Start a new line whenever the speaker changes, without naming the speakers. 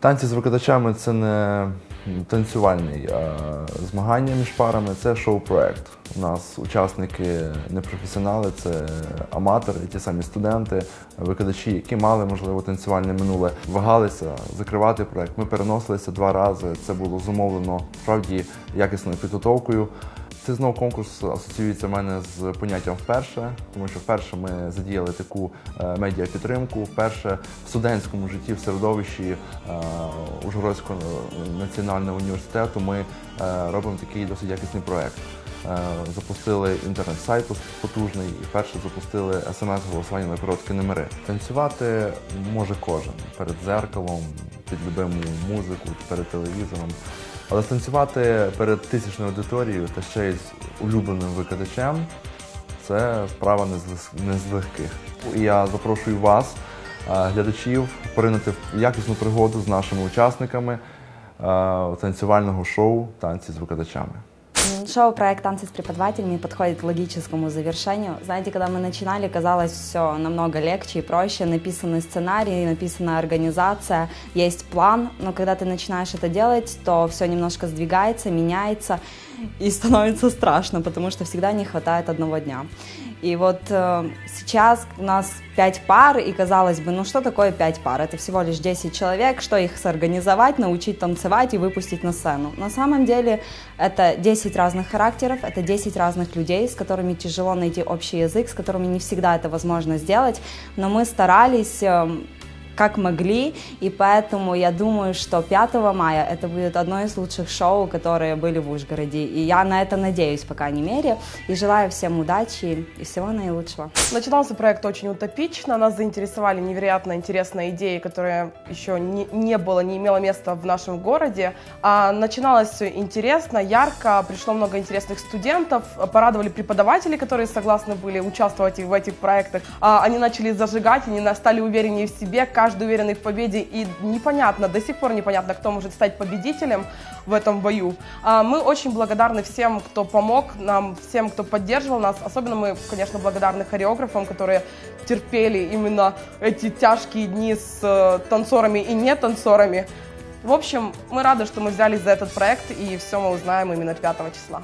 Танці з викладачами це не танцювальний а змагання між парами, це шоу-проект. У нас учасники не професіонали, це аматори, ті самі студенти, викладачі, які мали можливо танцювальне минуле, вагалися закривати проект. Ми переносилися два рази. Це було зумовлено справді якісною підготовкою. Це знову конкурс асоціюється в мене з поняттям вперше, тому що вперше ми задіяли таку е, медіапідтримку. Вперше в студентському житті, в середовищі е, Ужгородського національного університету ми е, робимо такий досить якісний проект. Е, Запустили інтернет-сайт потужний і вперше запустили смс-голосування на короткі номери. Танцювати може кожен перед зеркалом, під любиму музику, перед телевізором. Але станцювати перед тисячною аудиторією та ще й з улюбленим викладачем це справа не з, легких. Я запрошую вас, е, глядачів, поринути в якісну пригоду з нашими учасниками е, танцювального шоу Танці з викладачами.
М, Шоу-проект «Танцы с преподавателями» подходит к логическому завершению. Знаете, когда мы начинали, казалось все намного легче и проще. Написанный сценарий, написана организация, есть план, но когда ты начинаешь это делать, то все немножко сдвигается, меняется и становится страшно, потому что всегда не хватает одного дня. И вот э, сейчас у нас 5 пар, и казалось бы, ну что такое 5 пар? Это всего лишь 10 человек, что их сорганизовать, научить танцевать и выпустить на сцену. На самом деле это 10 разных характеров, это 10 разных людей, с которыми тяжело найти общий язык, с которыми не всегда это возможно сделать, но мы старались эм, как могли, и поэтому я думаю, что 5 мая это будет одно из лучших шоу, которые были в Ужгороде, и я на это надеюсь, по крайней мере, и желаю всем удачи и всего наилучшего.
Начинался проект очень утопично, нас заинтересовали невероятно интересные идеи, которые еще не, не было, не имело места в нашем городе. А начиналось все интересно, ярко, пришло много интересных студентов, порадовали преподаватели, которые согласны были участвовать в этих проектах. А, они начали зажигать, они стали увереннее в себе, каждый уверенный в победе, и непонятно, до сих пор непонятно, кто может стать победителем в этом бою. А, мы очень благодарны всем, кто помог нам, всем, кто поддерживал нас. Особенно мы, конечно, благодарны хореографам, которые терпели именно эти тяжкие дни с э, танцорами и не танцорами. В общем, мы рады, что мы взялись за этот проект, и все мы узнаем именно 5 числа.